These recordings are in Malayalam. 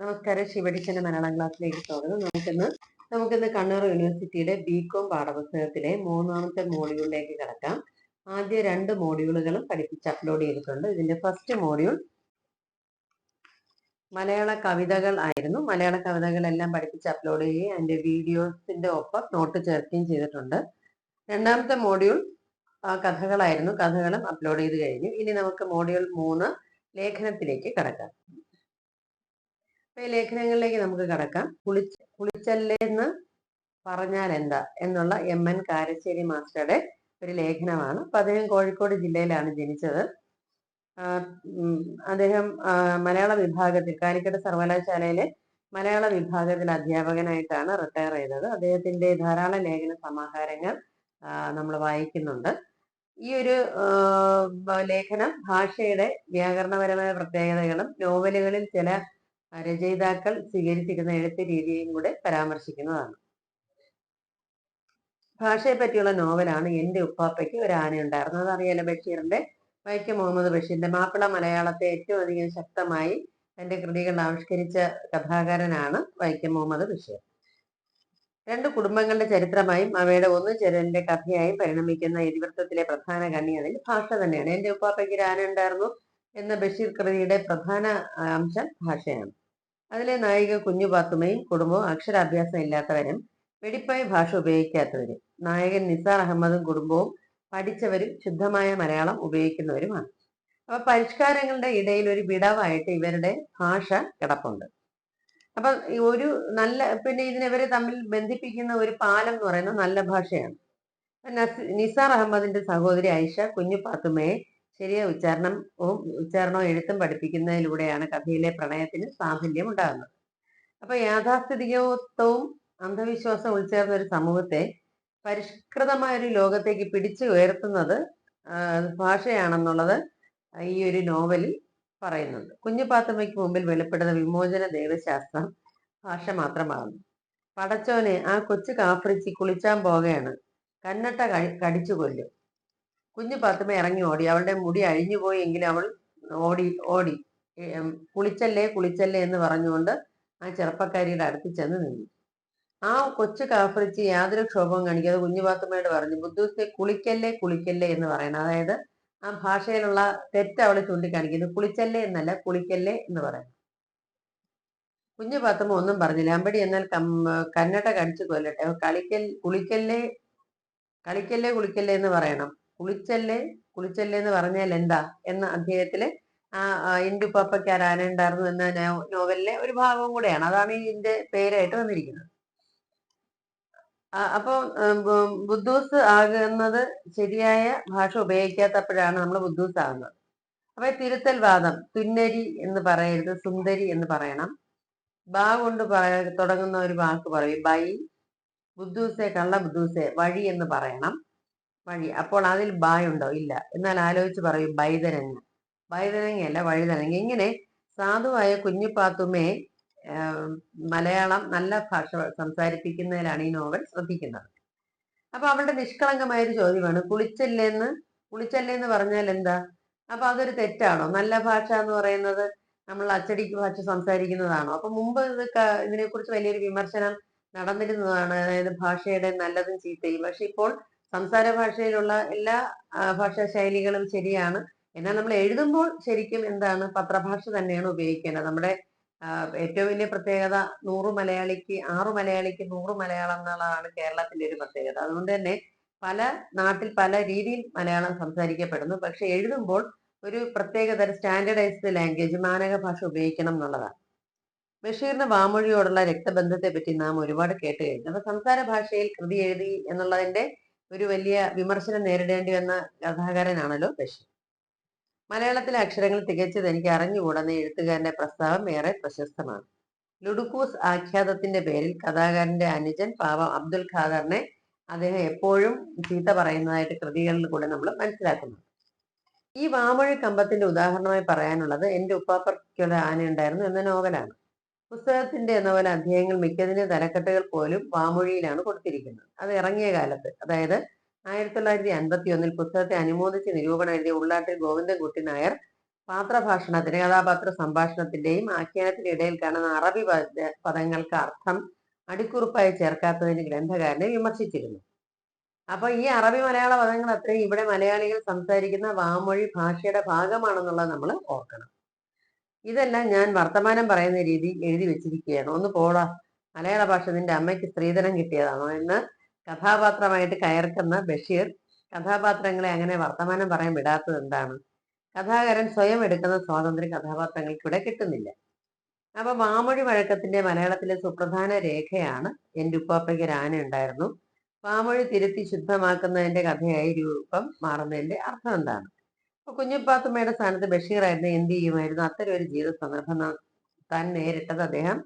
നമസ്കാരം. ശിവടിച്ചന്റെ മലയാളം ക്ലാസ്സിലേക്ക് സ്വാഗതം. നമുക്കിന്ന് നമുക്കിന്ന് കണ്ണൂർ യൂണിവേഴ്സിറ്റിയുടെ ബികോം പാഠപുസ്തകത്തിലെ മൂന്നാമത്തെ മോഡ്യൂളിലേക്ക് കിടക്കാം. ആദ്യ രണ്ട് മോഡ്യൂളുകളും പഠിപ്പിച്ച് അപ്ലോഡ് ചെയ്തിട്ടുണ്ട്. ഇതിന്റെ ഫസ്റ്റ് മോഡ്യൂൾ മലയാള കവിതകൾ ആയിരുന്നു. മലയാള കവിതകളെല്ലാം പഠിപ്പിച്ച് അപ്ലോഡ് ചെയ്യുകയും അതിന്റെ വീഡിയോസിന്റെ ഒപ്പം നോട്ട് ചേർക്കുകയും ചെയ്തിട്ടുണ്ട്. രണ്ടാമത്തെ മോഡ്യൂൾ കഥകളായിരുന്നു. കഥകളും അപ്ലോഡ് ചെയ്ത് കഴിഞ്ഞു. ഇനി നമുക്ക് മോഡ്യൂൾ മൂന്ന് ലേഖനത്തിലേക്ക് കടക്കാം. ലേഖനങ്ങളിലേക്ക് നമുക്ക് കടക്കാം. കുളിച്ച കുളിച്ചല്ലെന്ന് പറഞ്ഞാൽ എന്താ? എന്നുള്ള എം എൻ കാരശ്ശേരി മാസ്റ്ററുടെ ഒരു ലേഖനമാണ്. അപ്പൊ അദ്ദേഹം കോഴിക്കോട് ജില്ലയിലാണ് ജനിച്ചത്. അദ്ദേഹം മലയാള വിഭാഗത്തിൽ കാലിക്കറ്റ് സർവകലാശാലയിലെ മലയാള വിഭാഗത്തിൽ അധ്യാപകനായിട്ടാണ് റിട്ടയർ ചെയ്തത്. അദ്ദേഹത്തിന്റെ ധാരാളം ലേഖന സമാഹാരങ്ങൾ നമ്മൾ വായിക്കുന്നുണ്ട്. ഈ ഒരു ലേഖനം ഭാഷയുടെ വ്യാകരണപരമായ പ്രത്യേകതകളും നോവലുകളിൽ ചില രചയിതാക്കൾ സ്വീകരിച്ചിരുന്ന എഴുത്ത് രീതിയും കൂടെ പരാമർശിക്കുന്നതാണ്. ഭാഷയെ പറ്റിയുള്ള നോവലാണ് എന്റെ ഉപ്പാപ്പയ്ക്ക് ഒരു ആനയുണ്ടായിരുന്നു അതറിയാലോ ബഷീറിന്റെ വൈക്കം മുഹമ്മദ് ബഷീറിന്റെ മാപ്പിള മലയാളത്തെ ഏറ്റവും അധികം ശക്തമായി തന്റെ കൃതികൾ ആവിഷ്കരിച്ച കഥാകാരനാണ് വൈക്കം മുഹമ്മദ് ബഷീർ. രണ്ട് കുടുംബങ്ങളുടെ ചരിത്രമായും അവയുടെ ഒന്ന് ചെരലിന്റെ കഥയായും പരിണമിക്കുന്ന ഇതിവൃത്തത്തിലെ പ്രധാന കണ്ണി അതിൽ ഭാഷ തന്നെയാണ്. എന്റെ ഉപ്പാപ്പയ്ക്ക് ഒരു ആന ഉണ്ടായിരുന്നു എന്ന ബഷീർ കൃതിയുടെ പ്രധാന അംശം ഭാഷയാണ്. അതിലെ നായിക കുഞ്ഞു പാത്തുമയും കുടുംബവും അക്ഷരാഭ്യാസം ഇല്ലാത്തവരും വെടിപ്പായ ഭാഷ ഉപയോഗിക്കാത്തവരും നായകൻ നിസാർ അഹമ്മദും കുടുംബവും പഠിച്ചവരും ശുദ്ധമായ മലയാളം ഉപയോഗിക്കുന്നവരുമാണ്. അപ്പൊ പരിഷ്കാരങ്ങളുടെ ഇടയിൽ ഒരു വിടവായിട്ട് ഇവരുടെ ഭാഷ കിടപ്പുണ്ട്. അപ്പൊ ഒരു നല്ല പിന്നെ ഇതിനെവരെ തമ്മിൽ ബന്ധിപ്പിക്കുന്ന ഒരു പാലം എന്ന് പറയുന്നത് നല്ല ഭാഷയാണ്. നസ്- നിസാർ അഹമ്മദിന്റെ സഹോദരി ഐഷ കുഞ്ഞു പാത്തുമ്മയെ ശരിയായ ഉച്ചാരണവും ഉച്ചാരണവും എഴുത്തും പഠിപ്പിക്കുന്നതിലൂടെയാണ് കഥയിലെ പ്രണയത്തിന് സാഫല്യം ഉണ്ടാകുന്നത്. അപ്പൊ യാഥാസ്ഥിതികത്വവും അന്ധവിശ്വാസം ഉൾച്ചേർന്ന ഒരു സമൂഹത്തെ പരിഷ്കൃതമായ ഒരു ലോകത്തേക്ക് പിടിച്ചു ഉയർത്തുന്നത് ഭാഷയാണെന്നുള്ളത് ഈ ഒരു നോവലിൽ പറയുന്നുണ്ട്. കുഞ്ഞു പാത്തുമ്മയ്ക്ക് മുമ്പിൽ വെളിപ്പെടുന്ന വിമോചന ദൈവശാസ്ത്രം ഭാഷ മാത്രമാകുന്നു. പടച്ചോനെ ആ കൊച്ചു കാഫ്രിച്ചി കുളിച്ചാൻ പോകുകയാണ് കന്നട്ട കടിച്ചു കൊല്ലും കുഞ്ഞു പാത്തുമ്മ ഇറങ്ങി ഓടി. അവളുടെ മുടി അഴിഞ്ഞുപോയി എങ്കിലും അവൾ ഓടി ഓടി. കുളിച്ചല്ലേ കുളിച്ചല്ലേ എന്ന് പറഞ്ഞുകൊണ്ട് ആ ചെറുപ്പക്കാരിയുടെ അടുത്ത് ചെന്ന് നിന്നു. ആ കൊച്ചു കാഫറിച്ച് യാതൊരു ക്ഷോഭവും കാണിക്കാതെ കുഞ്ഞു പാത്തുമ്മയോട് പറഞ്ഞു ബുദ്ധൂസെ കുളിക്കല്ലേ കുളിക്കല്ലേ എന്ന് പറയണം. അതായത് ആ ഭാഷയിലുള്ള തെറ്റ് അവളെ ചൂണ്ടിക്കാണിക്കുന്നു. കുളിച്ചല്ലേ എന്നല്ല കുളിക്കല്ലേ എന്ന് പറയണം. കുഞ്ഞു പാത്തുമ്മ ഒന്നും പറഞ്ഞില്ല. അമ്പടി എന്നാൽ കം- കന്നഡ കടിച്ചു കൊല്ലട്ടെ. കളിക്കൽ കുളിക്കല്ലേ കളിക്കല്ലേ കുളിക്കല്ലേ എന്ന് പറയണം. കുളിച്ചല്ലേ? കുളിച്ചല്ലേ എന്ന് പറഞ്ഞാൽ എന്താ? എന്ന അദ്ദേഹത്തിലെ ആ ആ, പാപ്പയ്ക്ക് ആരാനുണ്ടായിരുന്നു ആരാന എന്ന നോവലിലെ ഒരു ഭാഗവും കൂടെയാണ്. അതാണ് ഇതിന്റെ പേരായിട്ട് വന്നിരിക്കുന്നത്. അപ്പോൾ അപ്പൊ ബുദ്ധൂസ് ആകുന്നത് ശരിയായ ഭാഷ ഉപയോഗിക്കാത്തപ്പോഴാണ് നമ്മൾ ബുദ്ധൂസ് ആകുന്നത്. അപ്പൊ തിരുത്തൽ വാദം തുന്നരി എന്ന് പറയരുത് സുന്ദരി എന്ന് പറയണം. ബാ കൊണ്ട് പറയ തുടങ്ങുന്ന ഒരു വാക്ക് പറയും. ബൈ ബുദ്ധൂസെ കള്ള ബുദ്ധൂസെ വഴി എന്ന് പറയണം. വഴി. അപ്പോൾ അതിൽ ബായ് ഉണ്ടോ? ഇല്ല. എന്നാൽ ആലോചിച്ച് പറയും ബൈതരങ്ങ ബൈതരങ്ങയല്ല വഴിതരങ്ങ ഇങ്ങനെ സാധുവായ കുഞ്ഞുപാത്തുമേ മലയാളം നല്ല ഭാഷ സംസാരിപ്പിക്കുന്നതിലാണ് ഈ നോവൽ ശ്രദ്ധിക്കുന്നത്. അപ്പൊ അവളുടെ നിഷ്കളങ്കമായ ഒരു ചോദ്യമാണ് കുളിച്ചല്ലേന്ന്? കുളിച്ചല്ലേന്ന് പറഞ്ഞാൽ എന്താ? അപ്പൊ അതൊരു തെറ്റാണോ? നല്ല ഭാഷ എന്ന് പറയുന്നത് നമ്മൾ അച്ചടിക്ക് ഭാഷ സംസാരിക്കുന്നതാണോ? അപ്പൊ മുമ്പ് ഇത് ഇതിനെക്കുറിച്ച് വലിയൊരു വിമർശനം നടന്നിരുന്നതാണ് അതായത് ഭാഷയുടെ നല്ലതും ചീത്തയും. പക്ഷെ ഇപ്പോൾ സംസാര ഭാഷയിലുള്ള എല്ലാ ഭാഷാ ശൈലികളും ശരിയാണ്. എന്നാൽ നമ്മൾ എഴുതുമ്പോൾ ശരിക്കും എന്താണ്? പത്രഭാഷ തന്നെയാണ് ഉപയോഗിക്കേണ്ടത്. നമ്മുടെ ഏറ്റവും വലിയ പ്രത്യേകത നൂറ് മലയാളിക്ക് ആറ് മലയാളിക്ക് നൂറ് മലയാളം എന്നുള്ളതാണ് കേരളത്തിന്റെ ഒരു പ്രത്യേകത. അതുകൊണ്ട് തന്നെ പല നാട്ടിൽ പല രീതിയിൽ മലയാളം സംസാരിക്കപ്പെടുന്നു. പക്ഷെ എഴുതുമ്പോൾ ഒരു പ്രത്യേകതരം സ്റ്റാൻഡേർഡൈസ്ഡ് ലാംഗ്വേജ് മാനക ഭാഷ ഉപയോഗിക്കണം എന്നുള്ളതാണ്. ബഷീറിന്റെ വാമൊഴിയോടുള്ള രക്തബന്ധത്തെ പറ്റി നാം ഒരുപാട് കേട്ട് കഴിഞ്ഞു. അപ്പൊ സംസാര ഭാഷയിൽ കൃതി എഴുതി എന്നുള്ളതിന്റെ ഒരു വലിയ വിമർശനം നേരിടേണ്ടി വന്ന കഥാകാരനാണല്ലോ ബഷീർ. മലയാളത്തിലെ അക്ഷരങ്ങൾ തികച്ചത് എനിക്ക് അറിഞ്ഞുകൂടുന്ന എഴുത്തുകാരന്റെ പ്രസ്താവം ഏറെ പ്രശസ്തമാണ്. ലുഡുക്കൂസ് ആഖ്യാതത്തിന്റെ പേരിൽ കഥാകാരന്റെ അനുജൻ പാവം അബ്ദുൽ ഖാദറിനെ അദ്ദേഹം എപ്പോഴും ചീത്ത പറയുന്നതായിട്ട് കൃതികളിൽ കൂടെ നമ്മൾ മനസ്സിലാക്കുന്നു. ഈ വാമൊഴി കമ്പത്തിന്റെ ഉദാഹരണമായി പറയാനുള്ളത് എന്റെ ഉപ്പാപ്പയ്ക്കൊരു ആനയുണ്ടായിരുന്നു എന്ന നോവലാണ്. പുസ്തകത്തിന്റെ പോലെ അധ്യായങ്ങൾ മിക്കതിന്റെ തലക്കെട്ടുകൾ പോലും വാമൊഴിയിലാണ് കൊടുത്തിരിക്കുന്നത്. അത് ഇറങ്ങിയ കാലത്ത് അതായത് ആയിരത്തി തൊള്ളായിരത്തി അൻപത്തി ഒന്നിൽ പുസ്തകത്തെ അനുമോദിച്ച് നിരൂപണം എഴുതിയ ഉള്ളാട്ടിൽ ഗോവിന്ദൻകുട്ടി നായർ പാത്രഭാഷണത്തിന് കഥാപാത്ര സംഭാഷണത്തിന്റെയും ആഖ്യാനത്തിന്റെ ഇടയിൽ കാണുന്ന അറബി പദ- പദങ്ങൾക്ക് അർത്ഥം അടിക്കുറിപ്പായി ചേർക്കാത്തതിന് ഗ്രന്ഥകാരനെ വിമർശിച്ചിരുന്നു. അപ്പൊ ഈ അറബി മലയാള പദങ്ങൾ അത്രയും ഇവിടെ മലയാളികൾ സംസാരിക്കുന്ന വാമൊഴി ഭാഷയുടെ ഭാഗമാണെന്നുള്ളത് നമ്മൾ ഓർക്കണം. ഇതെല്ലാം ഞാൻ വർത്തമാനം പറയുന്ന രീതി എഴുതി വെച്ചിരിക്കുകയാണ്. ഒന്ന് പോടാ. മലയാള ഭാഷ നിന്റെ അമ്മയ്ക്ക് സ്ത്രീധനം കിട്ടിയതാണോ എന്ന് കഥാപാത്രമായിട്ട് കയർക്കുന്ന ബഷീർ കഥാപാത്രങ്ങളെ അങ്ങനെ വർത്തമാനം പറയാൻ വിടാത്തത് എന്താണ്? കഥാകാരൻ സ്വയം എടുക്കുന്ന സ്വാതന്ത്ര്യം കഥാപാത്രങ്ങൾക്കിവിടെ കിട്ടുന്നില്ല. അപ്പൊ വാമൊഴി വഴക്കത്തിന്റെ മലയാളത്തിലെ സുപ്രധാന രേഖയാണ് എന്റെ ഉപ്പാപ്പയ്ക്ക് രാന ഉണ്ടായിരുന്നു. വാമൊഴി തിരുത്തി ശുദ്ധമാക്കുന്നതിന്റെ കഥയായി രൂപം മാറുന്നതിന്റെ അർത്ഥം എന്താണ്? കുഞ്ഞുപ്പാത്തുമ്മയുടെ സ്ഥാനത്ത് ബഷീറായിരുന്നു എന്ത് ചെയ്യുമായിരുന്നു? അത്തരം ഒരു ജീവിത സന്ദർഭം താൻ നേരിട്ടത് അദ്ദേഹം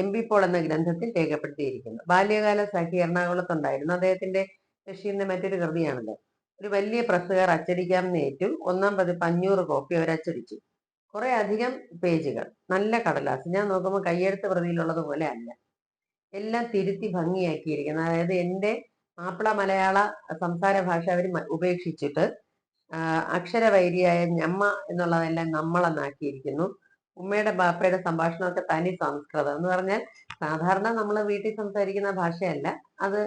എം പി പോൾ എന്ന ഗ്രന്ഥത്തിൽ രേഖപ്പെടുത്തിയിരിക്കുന്നു. ബാല്യകാല സഖി എറണാകുളത്തുണ്ടായിരുന്നു അദ്ദേഹത്തിന്റെ ബഷീറിന്റെ മറ്റൊരു കൃതിയാണല്ലോ ഒരു വലിയ പ്രസ്സുകാർ അച്ചടിക്കാമെന്ന് ഏറ്റു. ഒന്നാം പതിപ്പ് അഞ്ഞൂറ് കോപ്പി അവർ അച്ചടിച്ചു കുറെ അധികം പേജുകൾ. നല്ല കടലാസ്. ഞാൻ നോക്കുമ്പോൾ കയ്യെഴുത്ത് പ്രതിയിലുള്ളത് പോലെ അല്ല. എല്ലാം തിരുത്തി ഭംഗിയാക്കിയിരിക്കുന്നത് അതായത് എന്റെ മാപ്പിള മലയാള സംസാര ഭാഷ അവർ ഉപേക്ഷിച്ചിട്ട് അക്ഷരവൈരിയായ ഞമ്മ എന്നുള്ളതെല്ലാം നമ്മളെന്നാക്കിയിരിക്കുന്നു ഉമ്മയുടെ ബാപ്പയുടെ സംഭാഷണമൊക്കെ തനി സംസ്കൃതം എന്ന് പറഞ്ഞാൽ സാധാരണ നമ്മൾ വീട്ടിൽ സംസാരിക്കുന്ന ഭാഷയല്ല. അത്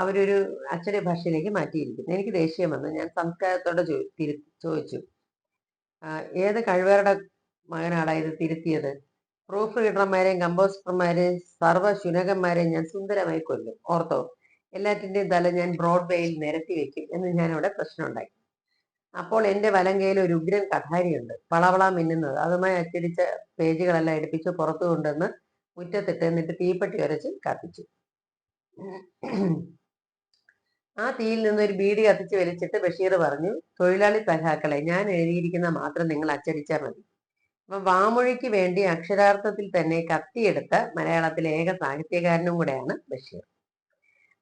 അവരൊരു അച്ചടി ഭാഷയിലേക്ക് മാറ്റിയിരിക്കുന്നു. എനിക്ക് ദേഷ്യം വന്നു. ഞാൻ സംസ്കാരത്തോടെ ചോദിച്ചു. ഏത് കഴിവേറുടെ മകനാടാ ഇത് തിരുത്തിയത്? പ്രൂഫ് റീഡർമാരെയും കമ്പോസ്റ്റർമാരെയും സർവ ശുനകന്മാരെയും ഞാൻ സുന്ദരമായി കൊല്ലും. ഓർത്തോ എല്ലാറ്റിന്റെയും തല ഞാൻ ബ്രോഡ്വേയിൽ നിരത്തി വെക്കും എന്ന് ഞാൻ അവിടെ പ്രശ്നമുണ്ടാക്കി. അപ്പോൾ എന്റെ വലം കയ്യിൽ ഒരു ഉഗ്രൻ കഥാരിയുണ്ട്. വളവള മിന്നുന്നത്. അതുമായി അച്ചടിച്ച പേജുകളെല്ലാം എടുപ്പിച്ച് പുറത്തു കൊണ്ടുവന്ന് മുറ്റത്തിട്ട് എന്നിട്ട് തീപ്പെട്ടി ഉരച്ച് കത്തിച്ചു. ആ തീയിൽ നിന്ന് ഒരു ബീഡി കത്തിച്ച് വലിച്ചിട്ട് ബഷീർ പറഞ്ഞു തൊഴിലാളി സഹാക്കളെ ഞാൻ എഴുതിയിരിക്കുന്ന മാത്രം നിങ്ങൾ അച്ചടിച്ചാൽ മതി. അപ്പൊ വാമൊഴിക്ക് വേണ്ടി അക്ഷരാർത്ഥത്തിൽ തന്നെ കത്തിയെടുത്ത മലയാളത്തിലെ ഏക സാഹിത്യകാരനും കൂടെയാണ് ബഷീർ.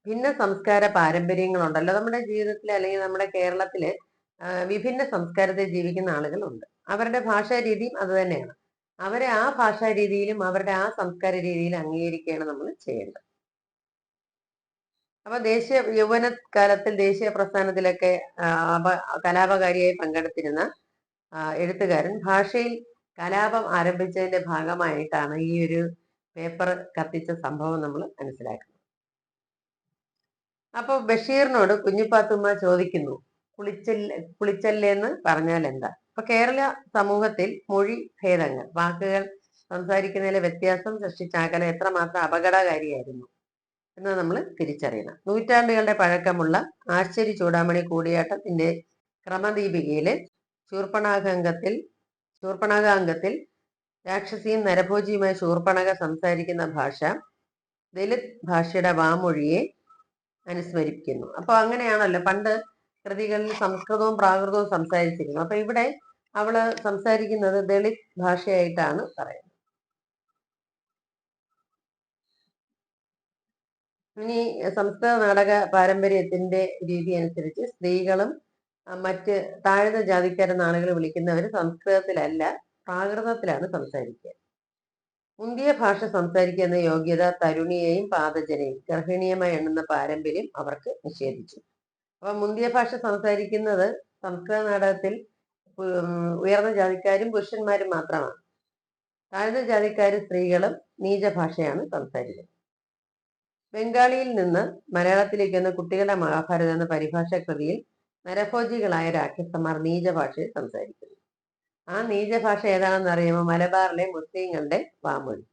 ഭിന്ന സംസ്കാര പാരമ്പര്യങ്ങളുണ്ടല്ലോ നമ്മുടെ ജീവിതത്തിൽ അല്ലെങ്കിൽ നമ്മുടെ കേരളത്തിൽ വിഭിന്ന സംസ്കാരത്തിൽ ജീവിക്കുന്ന ആളുകളുണ്ട്. അവരുടെ ഭാഷാ രീതിയും അത് തന്നെയാണ്. അവരെ ആ ഭാഷാ രീതിയിലും അവരുടെ ആ സംസ്കാര രീതിയിലും അംഗീകരിക്കുകയാണ് നമ്മൾ ചെയ്യേണ്ടത്. അപ്പൊ ദേശീയ യൗവന കാലത്തിൽ ദേശീയ പ്രസ്ഥാനത്തിലൊക്കെ കലാപകാരിയായി പങ്കെടുത്തിരുന്ന എഴുത്തുകാരൻ ഭാഷയിൽ കലാപം ആരംഭിച്ചതിന്റെ ഭാഗമായിട്ടാണ് ഈ ഒരു പേപ്പർ കത്തിച്ച സംഭവം നമ്മൾ മനസ്സിലാക്കുന്നത്. അപ്പൊ ബഷീറിനോട് കുഞ്ഞിപ്പാത്തുമ്മ ചോദിക്കുന്നു കുളിച്ചല്ല കുളിച്ചല്ലേന്ന് പറഞ്ഞാൽ എന്താ അപ്പൊ കേരള സമൂഹത്തിൽ മൊഴി ഭേദങ്ങൾ വാക്കുകൾ സംസാരിക്കുന്നതിലെ വ്യത്യാസം സൃഷ്ടിച്ചാക്കല എത്രമാത്രം അപകടകാരിയായിരുന്നു എന്ന് നമ്മൾ തിരിച്ചറിയണം. നൂറ്റാണ്ടുകളുടെ പഴക്കമുള്ള ആശ്ചര്യ ചൂടാമണി കൂടിയാട്ടത്തിന്റെ ക്രമദീപികയിൽ ചൂർപ്പണാകത്തിൽ ശൂർപ്പണകാംഗത്തിൽ രാക്ഷസിയും നരഭോജിയുമായ ശൂർപ്പണക സംസാരിക്കുന്ന ഭാഷ ദലിത് ഭാഷയുടെ വാമൊഴിയെ അനുസ്മരിക്കുന്നു അപ്പൊ അങ്ങനെയാണല്ലോ പണ്ട് കൃതികളിൽ സംസ്കൃതവും പ്രാകൃതവും സംസാരിച്ചിരുന്നു അപ്പൊ ഇവിടെ അവൾ സംസാരിക്കുന്നത് ദളിത് ഭാഷയായിട്ടാണ് പറയുന്നത്. ഇനി സംസ്കൃത നാടക പാരമ്പര്യത്തിന്റെ രീതി അനുസരിച്ച് സ്ത്രീകളും മറ്റ് താഴ്ന്ന ജാതിക്കാരെന്ന ആളുകൾ വിളിക്കുന്നവർ സംസ്കൃതത്തിലല്ല പ്രാകൃതത്തിലാണ് സംസാരിക്കുക. മുന്തിയ ഭാഷ സംസാരിക്കുന്ന യോഗ്യത തരുണിയെയും പാതജനെയും ഗർഭിണീയമായി എണ്ണുന്ന പാരമ്പര്യം അവർക്ക് നിഷേധിച്ചു. അപ്പൊ മുന്തിയ ഭാഷ സംസാരിക്കുന്നത് സംസ്കൃത നാടകത്തിൽ ഉയർന്ന ജാതിക്കാരും പുരുഷന്മാരും മാത്രമാണ്. താഴ്ന്ന ജാതിക്കാർ സ്ത്രീകളും നീച ഭാഷയാണ് സംസാരിക്കുന്നത്. ബംഗാളിയിൽ നിന്ന് മലയാളത്തിലേക്ക് വന്ന കുട്ടികളുടെ മഹാഭാരതം എന്ന പരിഭാഷ കൃതിയിൽ നരഭോജികളായ രാക്ഷസന്മാർ നീച ഭാഷയിൽ സംസാരിക്കുന്നു. ആ നീച ഭാഷ ഏതാണെന്ന് അറിയുമ്പോൾ മലബാറിലെ മുസ്ലിങ്ങളുടെ വാമൊഴി.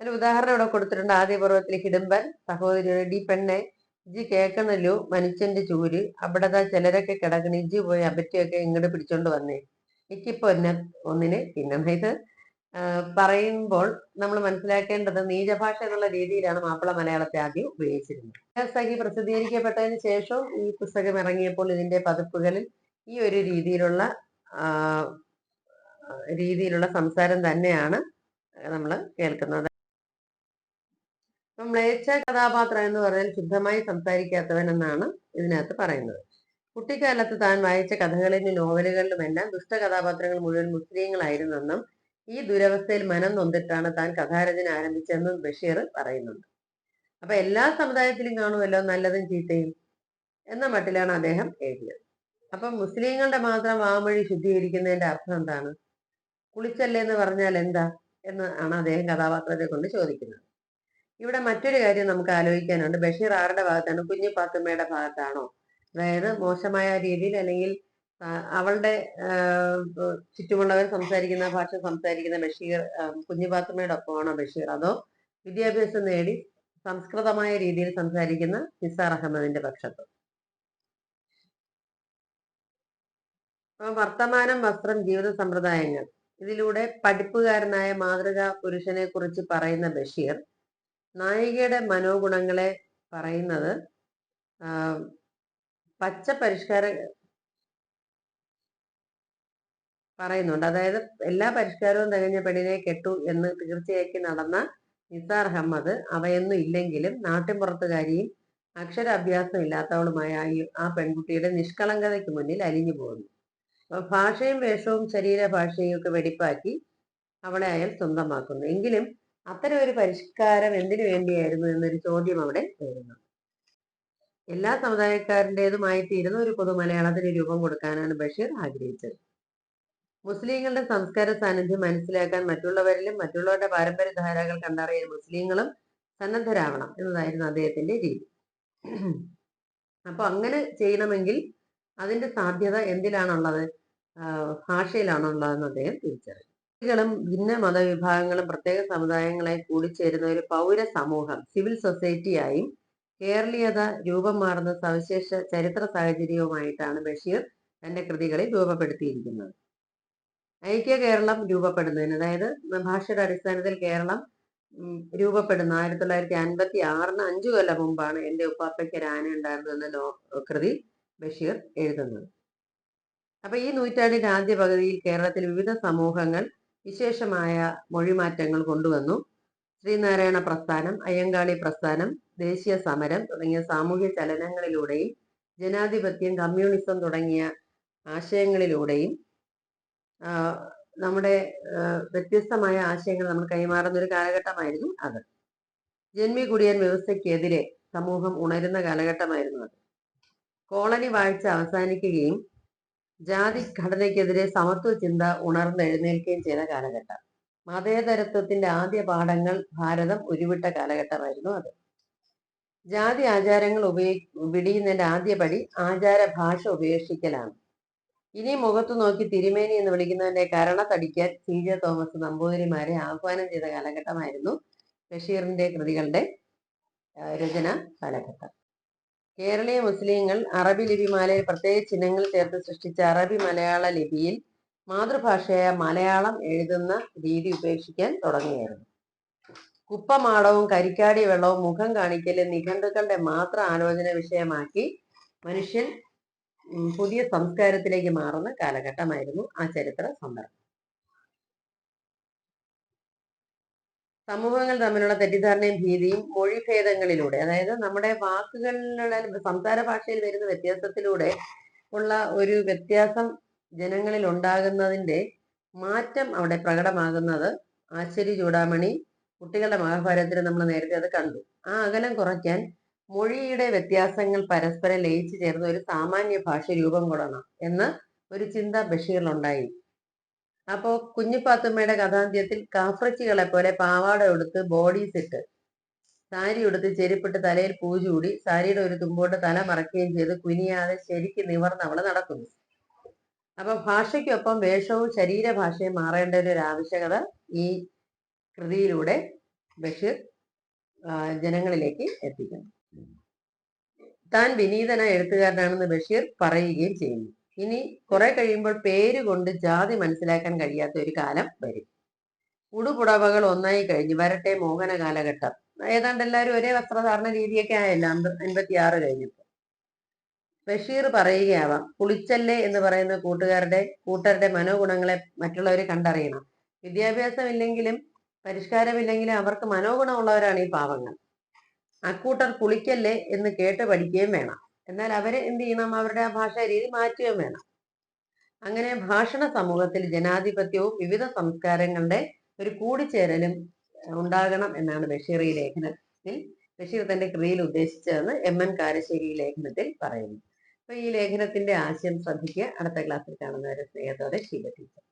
അതിന് ഉദാഹരണം ഇവിടെ കൊടുത്തിട്ടുണ്ട്. ആദ്യപർവത്തിൽ ഹിഡംബൻ സഹോദരിയുടെ ഡി പെണ്ണെ ഇജ്ജ് കേക്കണല്ലോ മനുഷ്യന്റെ ചൂര് അവിടതാ ചിലരൊക്കെ കിടക്കണ ഇജ്ജ് പോയി അബറ്റിയൊക്കെ ഇങ്ങോട്ട് പിടിച്ചോണ്ട് വന്നേ. എനിക്കിപ്പോ എന്നെ ഒന്നിന് പിന്നെ. ഇത് പറയുമ്പോൾ നമ്മൾ മനസ്സിലാക്കേണ്ടത് നീചഭാഷ എന്നുള്ള രീതിയിലാണ് മാപ്പിള മലയാളത്തെ ആദ്യം ഉപയോഗിച്ചിരുന്നത്. സഖി പ്രസിദ്ധീകരിക്കപ്പെട്ടതിന് ശേഷം ഈ പുസ്തകം ഇറങ്ങിയപ്പോൾ ഇതിന്റെ പതിപ്പുകളിൽ ഈ ഒരു രീതിയിലുള്ള രീതിയിലുള്ള സംസാരം തന്നെയാണ് നമ്മൾ കേൾക്കുന്നത്. മ്ലേച്ഛ കഥാപാത്രം എന്ന് പറഞ്ഞാൽ ശുദ്ധമായി സംസാരിക്കാത്തവൻ എന്നാണ് ഇതിനകത്ത് പറയുന്നത്. കുട്ടിക്കാലത്ത് താൻ വായിച്ച കഥകളിലും നോവലുകളിലുമെല്ലാം ദുഷ്ട കഥാപാത്രങ്ങൾ മുഴുവൻ മുസ്ലിങ്ങളായിരുന്നെന്നും ഈ ദുരവസ്ഥയിൽ മനം നൊന്തിട്ടാണ് താൻ കഥാരചന ആരംഭിച്ചതെന്നും ബഷീർ പറയുന്നുണ്ട്. അപ്പൊ എല്ലാ സമുദായത്തിലും കാണുമല്ലോ നല്ലതും ചീത്തയും എന്ന മട്ടിലാണ് അദ്ദേഹം എഴുതിയത്. അപ്പം മുസ്ലിങ്ങളുടെ മാത്രം വാമൊഴി ശുദ്ധീകരിക്കുന്നതിന്റെ അർത്ഥം എന്താണ്? കുളിച്ചല്ലേ എന്ന് പറഞ്ഞാൽ എന്താ? എന്ന് ആണ് അദ്ദേഹം കഥാപാത്രത്തെ കൊണ്ട് ചോദിക്കുന്നത്. ഇവിടെ മറ്റൊരു കാര്യം നമുക്ക് ആലോചിക്കാനുണ്ട്. ബഷീർ ആരുടെ ഭാഗത്താണ്? കുഞ്ഞു പാത്തുമ്മയുടെ ഭാഗത്താണോ? അതായത് മോശമായ രീതിയിൽ അല്ലെങ്കിൽ അവളുടെ ചുറ്റുമുള്ളവർ സംസാരിക്കുന്ന ഭാഷ സംസാരിക്കുന്ന ബഷീർ കുഞ്ഞു പാത്തുമ്മയുടെ ഒപ്പമാണോ ബഷീർ? അതോ വിദ്യാഭ്യാസം നേടി സംസ്കൃതമായ രീതിയിൽ സംസാരിക്കുന്ന നിസാർ അഹമ്മദിന്റെ പക്ഷത്ത്? വർത്തമാനം വസ്ത്രം ജീവിത സമ്പ്രദായങ്ങൾ. ഇതിലൂടെ പഠിപ്പുകാരനായ മാതൃകാ പുരുഷനെ കുറിച്ച് പറയുന്ന ബഷീർ നായികയുടെ മനോഗുണങ്ങളെ പറയുന്നത് പച്ച പരിഷ്കാര പറയുന്നുണ്ട്. അതായത് എല്ലാ പരിഷ്കാരവും തികഞ്ഞ പെണ്ണിനെ കെട്ടു എന്ന് തീർച്ചയാക്കി നടന്ന നിസാർ അഹമ്മദ് അവയൊന്നും ഇല്ലെങ്കിലും നാട്ടിൻപുറത്തുകാരിയും അക്ഷരാഭ്യാസം ഇല്ലാത്തവളുമായ ആ പെൺകുട്ടിയുടെ നിഷ്കളങ്കതയ്ക്ക് മുന്നിൽ അലിഞ്ഞു പോകുന്നു. ഭാഷയും വേഷവും ശരീരഭാഷയും ഒക്കെ വെടിപ്പാക്കി അവളെ അയാൾ സ്വന്തമാക്കുന്നു. എങ്കിലും അത്തരം ഒരു പരിഷ്കാരം എന്തിനു വേണ്ടിയായിരുന്നു എന്നൊരു ചോദ്യം അവിടെ വരുന്നു. എല്ലാ സമുദായക്കാരന്റെതുമായി തീരുന്ന ഒരു പൊതു മലയാളത്തിന് രൂപം കൊടുക്കാനാണ് ബഷീർ ആഗ്രഹിച്ചത്. മുസ്ലിങ്ങളുടെ സംസ്കാര സാന്നിധ്യം മനസ്സിലാക്കാൻ മറ്റുള്ളവരിലും മറ്റുള്ളവരുടെ പാരമ്പര്യ ധാരകൾ കണ്ടറിയാൻ മുസ്ലിങ്ങളും സന്നദ്ധരാവണം എന്നതായിരുന്നു അദ്ദേഹത്തിന്റെ രീതി. അപ്പൊ അങ്ങനെ ചെയ്യണമെങ്കിൽ അതിന്റെ സാധ്യത എന്തിലാണുള്ളത്? ഭാഷയിലാണുള്ളതെന്ന് അദ്ദേഹം തിരിച്ചറിഞ്ഞു ും. ഭിന്ന മതവിഭാഗങ്ങളും പ്രത്യേക സമുദായങ്ങളെ കൂടിച്ചേരുന്ന ഒരു പൗര സമൂഹം സിവിൽ സൊസൈറ്റിയായും കേരളീയത രൂപം മാറുന്ന സവിശേഷ ചരിത്ര സാഹചര്യവുമായിട്ടാണ് ബഷീർ തന്റെ കൃതികളിൽ രൂപപ്പെടുത്തിയിരിക്കുന്നത്. ഐക്യ കേരളം രൂപപ്പെടുന്നതിന് അതായത് ഭാഷയുടെ അടിസ്ഥാനത്തിൽ കേരളം രൂപപ്പെടുന്ന ആയിരത്തി തൊള്ളായിരത്തി അൻപത്തി ആറിന് അഞ്ചു കൊല്ലം മുമ്പാണ് എന്റെ ഉപ്പാപ്പയ്ക്ക് ആന ഉണ്ടായിരുന്നു എന്ന ലോ കൃതി ബഷീർ എഴുതുന്നത്. അപ്പൊ ഈ നൂറ്റാണ്ടിന്റെ ആദ്യ പകുതിയിൽ കേരളത്തിൽ വിവിധ സമൂഹങ്ങൾ വിശേഷമായ മൊഴിമാറ്റങ്ങൾ കൊണ്ടുവന്നു. ശ്രീനാരായണ പ്രസ്ഥാനം അയ്യങ്കാളി പ്രസ്ഥാനം ദേശീയ സമരം തുടങ്ങിയ സാമൂഹ്യ ചലനങ്ങളിലൂടെയും ജനാധിപത്യം കമ്മ്യൂണിസം തുടങ്ങിയ ആശയങ്ങളിലൂടെയും നമ്മുടെ വ്യത്യസ്തമായ ആശയങ്ങൾ നമ്മൾ കൈമാറുന്ന ഒരു കാലഘട്ടമായിരുന്നു അത്. ജന്മി കുടിയൻ വ്യവസ്ഥയ്ക്കെതിരെ സമൂഹം ഉണരുന്ന കാലഘട്ടമായിരുന്നു അത്. കോളനി വാഴ്ച അവസാനിക്കുകയും ജാതി ഘടനയ്ക്കെതിരെ സമത്വ ചിന്ത ഉണർന്നെഴുന്നേൽക്കുകയും ചെയ്ത കാലഘട്ടം. മതേതരത്വത്തിന്റെ ആദ്യ പാഠങ്ങൾ ഭാരതം ഉരുവിട്ട കാലഘട്ടമായിരുന്നു അത്. ജാതി ആചാരങ്ങൾ ഉപയോഗി വിടിയുന്നതിന്റെ ആദ്യ പടി ആചാര ഭാഷ ഉപേക്ഷിക്കലാണ്. ഇനി മുഖത്തു നോക്കി തിരുമേനി എന്ന് വിളിക്കുന്നതിന്റെ കരണത്തടിക്കാൻ സി. ജെ. തോമസ് നമ്പൂതിരിമാരെ ആഹ്വാനം ചെയ്ത കാലഘട്ടമായിരുന്നു ബഷീറിന്റെ കൃതികളുടെ രചന കാലഘട്ടം. കേരളീയ മുസ്ലിങ്ങൾ അറബി ലിപിമാലയിൽ പ്രത്യേക ചിഹ്നങ്ങൾ ചേർത്ത് സൃഷ്ടിച്ച അറബി മലയാള ലിപിയിൽ മാതൃഭാഷയായ മലയാളം എഴുതുന്ന രീതി ഉപേക്ഷിക്കാൻ തുടങ്ങിയായിരുന്നു. കുപ്പമാടവും കരിക്കാടി വെള്ളവും മുഖം കാണിക്കൽ നിഘണ്ടുക്കളുടെ മാത്രം ആലോചന വിഷയമാക്കി മനുഷ്യൻ പുതിയ സംസ്കാരത്തിലേക്ക് മാറുന്ന കാലഘട്ടമായിരുന്നു ആ ചരിത്ര സന്ദർഭം. സമൂഹങ്ങൾ തമ്മിലുള്ള തെറ്റിദ്ധാരണയും ഭീതിയും മൊഴിഭേദങ്ങളിലൂടെ അതായത് നമ്മുടെ വാക്കുകളിലുള്ള സംസാര ഭാഷയിൽ വരുന്ന വ്യത്യാസത്തിലൂടെ ഉള്ള ഒരു വ്യത്യാസം ജനങ്ങളിൽ ഉണ്ടാകുന്നതിന്റെ മാറ്റം അവിടെ പ്രകടമാകുന്നത് ആശ്ചര്യ ചൂടാമണി കുട്ടികളുടെ മഹാഭാരതത്തിൽ നമ്മൾ നേരത്തെ അത് കണ്ടു. ആ അകലം കുറയ്ക്കാൻ മൊഴിയുടെ വ്യത്യാസങ്ങൾ പരസ്പരം ലയിച്ചു ചേർന്ന ഒരു സാമാന്യ ഭാഷ രൂപം കൊള്ളണം എന്ന് ഒരു ചിന്ത ബഷീറിലുണ്ടായി അപ്പോ കുഞ്ഞിപ്പാത്തുമ്മയുടെ കഥാന്ത്യത്തിൽ കാഫ്രച്ചികളെ പോലെ പാവാട ഉടുത്ത് ബോഡീസ് ഇട്ട് സാരി ഉടുത്ത് ചെരുപ്പിട്ട് തലയിൽ പൂജൂടി സാരിയുടെ ഒരു തുമ്പോട്ട് തല മറക്കുകയും ചെയ്ത് കുനിയാതെ ശരിക്ക് നിവർന്ന് അവൾ നടക്കുന്നു. അപ്പൊ ഭാഷയ്ക്കൊപ്പം വേഷവും ശരീരഭാഷയും മാറേണ്ട ഒരു ആവശ്യകത ഈ കൃതിയിലൂടെ ബഷീർ ജനങ്ങളിലേക്ക് എത്തിക്കുന്നു. താൻ വിനീതന എഴുത്തുകാരനാണെന്ന് ബഷീർ പറയുകയും ചെയ്യുന്നു. ഇനി കുറെ കഴിയുമ്പോൾ പേര് കൊണ്ട് ജാതി മനസ്സിലാക്കാൻ കഴിയാത്ത ഒരു കാലം വരും. ഉടുപുടവകൾ ഒന്നായി കഴിഞ്ഞ് വരട്ടെ മോഹന കാലഘട്ടം. ഏതാണ്ട് എല്ലാവരും ഒരേ വസ്ത്രധാരണ രീതിയൊക്കെ ആയല്ലോ അൻപത്തി ആറ് കഴിഞ്ഞപ്പോൾ ബഷീർ പറയുകയാവാം കുളിച്ചല്ലേ എന്ന് പറയുന്ന കൂട്ടുകാരുടെ കൂട്ടരുടെ മനോഗുണങ്ങളെ മറ്റുള്ളവർ കണ്ടറിയണം. വിദ്യാഭ്യാസം ഇല്ലെങ്കിലും പരിഷ്കാരമില്ലെങ്കിലും അവർക്ക് മനോഗുണമുള്ളവരാണ് ഈ പാവങ്ങൾ. അക്കൂട്ടർ കുളിക്കല്ലേ എന്ന് കേട്ട് പഠിക്കുകയും വേണം. എന്നാൽ അവരെ എന്ത് ചെയ്യണം? അവരുടെ ആ ഭാഷാ രീതി മാറ്റുകയും വേണം. അങ്ങനെ ഭാഷണ സമൂഹത്തിൽ ജനാധിപത്യവും വിവിധ സംസ്കാരങ്ങളുടെ ഒരു കൂടിച്ചേരലും ഉണ്ടാകണം എന്നാണ് ബഷീർ ഈ ലേഖനത്തിൽ ബഷീർ തന്റെ കൃതിയിൽ ഉദ്ദേശിച്ചതെന്ന് എം എൻ കാരശ്ശേരി ലേഖനത്തിൽ പറയുന്നു. അപ്പൊ ഈ ലേഖനത്തിന്റെ ആശയം ശ്രദ്ധിക്കുക. അടുത്ത ക്ലാസ്സിൽ കാണുന്നവരെ സ്നേഹത്തോടെ ശീല ടീച്ചർ.